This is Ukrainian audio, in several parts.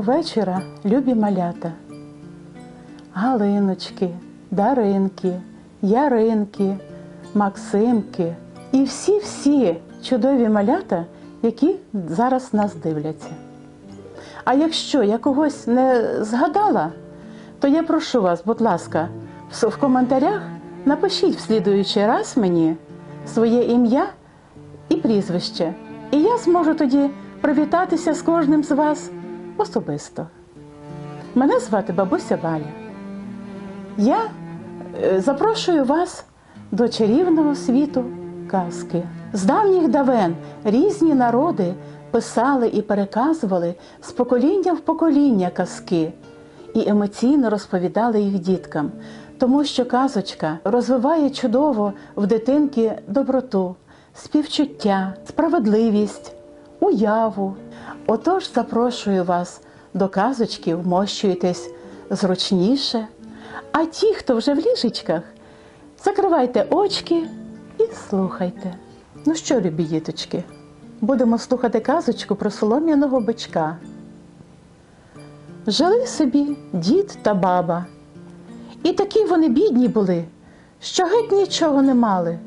Доброго вечора, любі малята. Галиночки, Даринки, Яринки, Максимки і всі-всі чудові малята, які зараз нас дивляться. А якщо я когось не згадала, то я прошу вас, будь ласка, в коментарях напишіть в слідуючий раз мені своє ім'я і прізвище. І я зможу тоді привітатися з кожним з вас особисто. Мене звати бабуся Валя. Я е, запрошую вас до чарівного світу казки. З давніх давен різні народи писали і переказували з покоління в покоління казки і емоційно розповідали їх діткам, тому що казочка розвиває чудово в дитинки доброту, співчуття, справедливість, уяву. Отож запрошую вас до казочки, вмощуйтесь зручніше. А ті, хто вже в ліжечках, закривайте очки і слухайте. Ну що, любі діточки, будемо слухати казочку про солом'яного бичка. Жили собі дід та баба. І такі вони бідні були, що геть нічого не мали.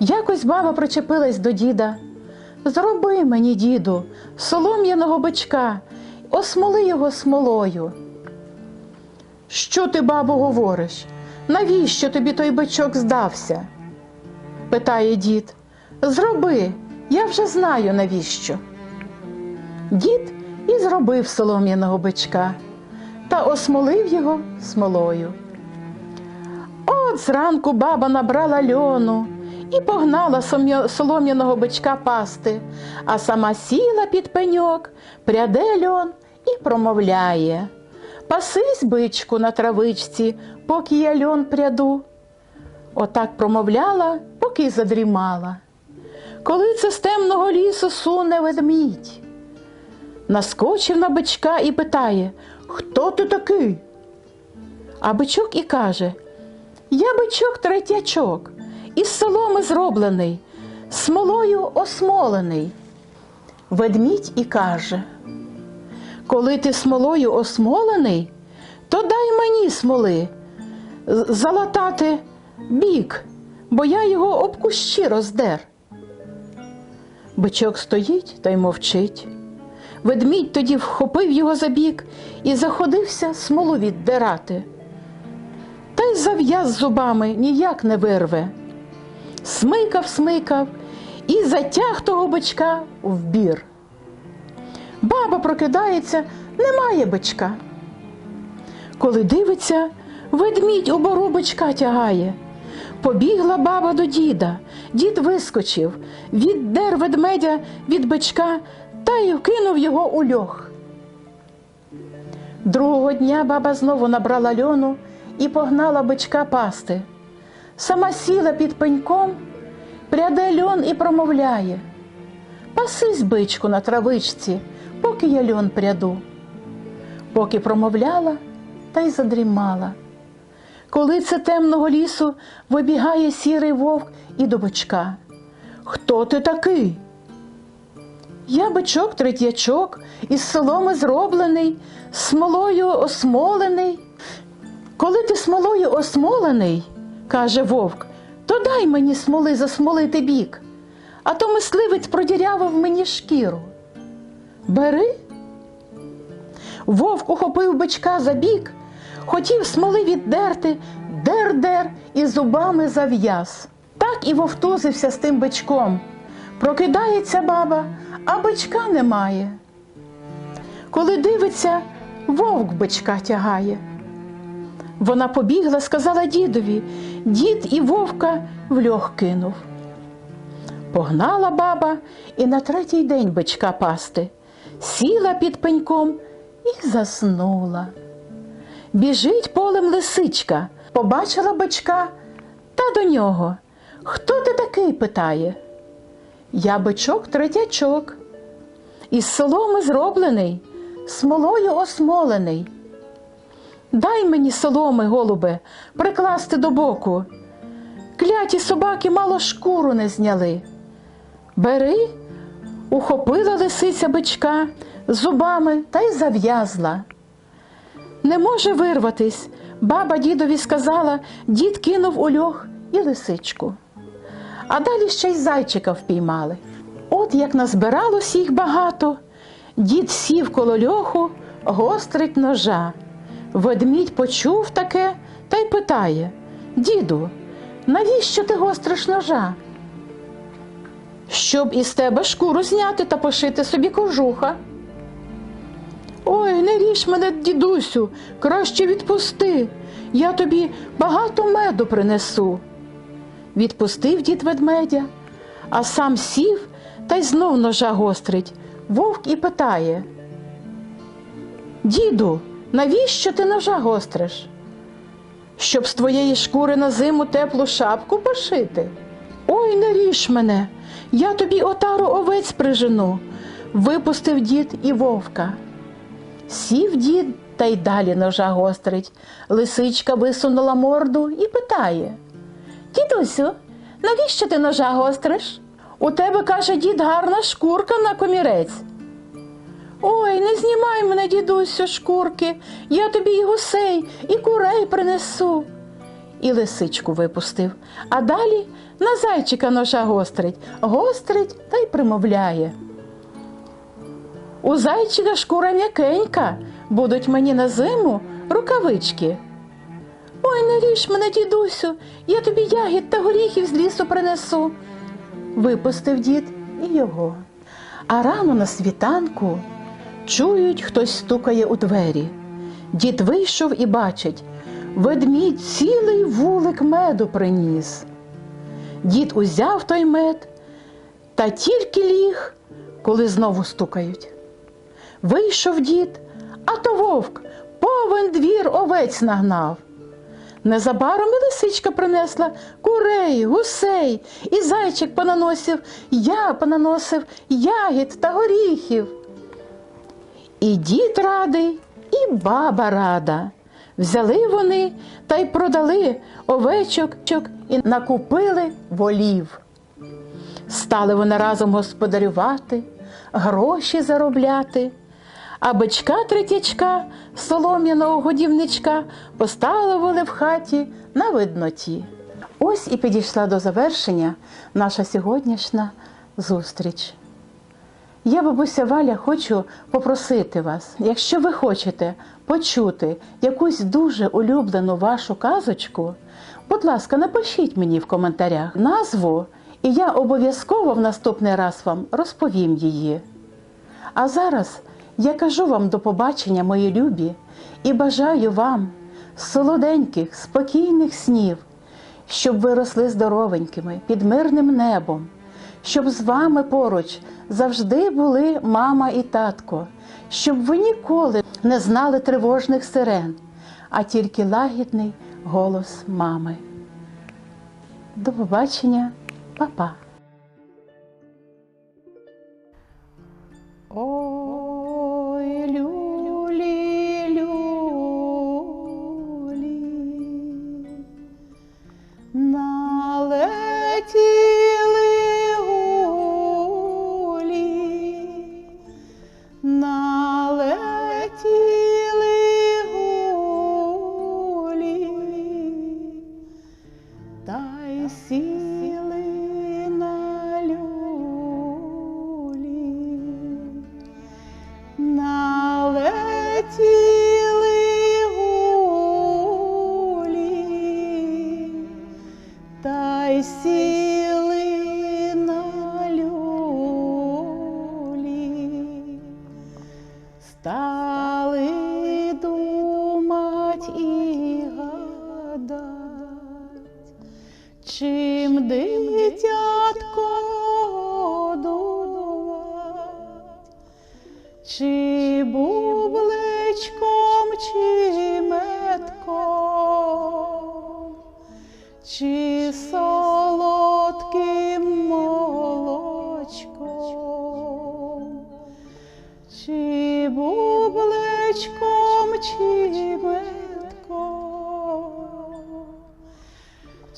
Якось баба причепилась до діда. Зроби мені, діду, солом'яного бичка, осмоли його смолою. Що ти, бабо, говориш? Навіщо тобі той бичок здався? питає дід. Зроби, я вже знаю навіщо. Дід і зробив солом'яного бичка та осмолив його смолою. От зранку баба набрала льону і погнала солом'яного бичка пасти, а сама сіла під пеньок, пряде льон і промовляє. Пасись, бичку, на травичці, поки я льон пряду. Отак промовляла, поки задрімала. Коли це з темного лісу суне ведмідь. Наскочив на бичка і питає, хто ти такий? А бичок і каже: Я бичок третячок, із соломи зроблений, смолою осмолений. Ведмідь і каже: Коли ти смолою осмолений, то дай мені смоли залатати бік, бо я його об кущі роздер. Бичок стоїть та й мовчить. Ведмідь тоді вхопив його за бік і заходився смолу віддирати. Та й зав'яз зубами ніяк не вирве. Смикав, смикав і затяг того бичка в бір. Баба прокидається, немає бичка. Коли дивиться, ведмідь у бору бичка тягає. Побігла баба до діда. Дід вискочив, віддер ведмедя від бичка та й кинув його у льох. Другого дня баба знову набрала льону і погнала бичка пасти. Сама сіла під пеньком, пряде льон і промовляє. Пасись, бичку, на травичці, поки я льон пряду. Поки промовляла та й задрімала. Коли це темного лісу вибігає сірий вовк і до бичка. Хто ти такий? Я бичок третячок, із соломи зроблений, смолою осмолений. Коли ти смолою осмолений, каже вовк, то дай мені смоли засмолити бік, а то мисливець продірявив мені шкіру. Бери. Вовк ухопив бичка за бік, хотів смоли віддерти, дер-дер і зубами зав'яз. Так і вовтузився з тим бичком. Прокидається баба, а бичка немає. Коли дивиться, вовк бичка тягає. Вона побігла, сказала дідові, дід і вовка в льох кинув. Погнала баба і на третій день бичка пасти, сіла під пеньком і заснула. Біжить полем лисичка, побачила бичка та до нього. Хто ти такий? питає. Я бичок третячок. Із соломи зроблений, смолою осмолений. Дай мені соломи, голубе, прикласти до боку. Кляті собаки мало шкуру не зняли. Бери, Ухопила лисиця бичка зубами та й зав'язла. Не може вирватись. Баба дідові сказала, дід кинув у льох і лисичку. А далі ще й зайчика впіймали. От як назбиралось їх багато, дід сів коло льоху, гострить ножа. Ведмідь почув таке та й питає: Діду, навіщо ти гостриш ножа? Щоб із тебе шкуру зняти та пошити собі кожуха. Ой, не ріж мене, дідусю, краще відпусти. Я тобі багато меду принесу. Відпустив дід ведмедя, а сам сів та й знов ножа гострить. Вовк і питає. Діду, навіщо ти ножа гостриш? Щоб з твоєї шкури на зиму теплу шапку пошити? Ой, не ріж мене, я тобі отару овець прижену, випустив дід і вовка. Сів дід та й далі ножа гострить. Лисичка висунула морду і питає: Дідусю, навіщо ти ножа гостриш? У тебе, каже дід, гарна шкурка на комірець. Ой, не знімай мене, дідусю, шкурки, я тобі і гусей, і курей принесу. І лисичку випустив, а далі на зайчика ножа гострить, гострить та й примовляє. У зайчика шкура м'якенька, будуть мені на зиму рукавички. Ой, не ріж мене, дідусю, я тобі ягід та горіхів з лісу принесу. Випустив дід і його. А рано на світанку чують, хтось стукає у двері. Дід вийшов і бачить, ведмідь цілий вулик меду приніс. Дід узяв той мед та тільки ліг, коли знову стукають. Вийшов дід, а то вовк повен двір овець нагнав. Незабаром і лисичка принесла курей, гусей, і зайчик понаносив, я понаносив ягід та горіхів. І дід радий, і баба рада. Взяли вони та й продали овечок і накупили волів. Стали вони разом господарювати, гроші заробляти, а бичка третячка, солом'яного годівничка поставили в хаті на видноті. Ось і підійшла до завершення наша сьогоднішня зустріч. Я, бабуся Валя, хочу попросити вас, якщо ви хочете почути якусь дуже улюблену вашу казочку, будь ласка, напишіть мені в коментарях назву, і я обов'язково в наступний раз вам розповім її. А зараз я кажу вам до побачення, мої любі, і бажаю вам солоденьких, спокійних снів, щоб ви росли здоровенькими під мирним небом, щоб з вами поруч завжди були мама і татко, щоб ви ніколи не знали тривожних сирен, а тільки лагідний голос мами. До побачення, Па-па. Ой, й сіли на люлі, стали думать і гадать, чим дитятко годувати, чи бубличком, чи метком, чи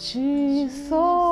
чи солодким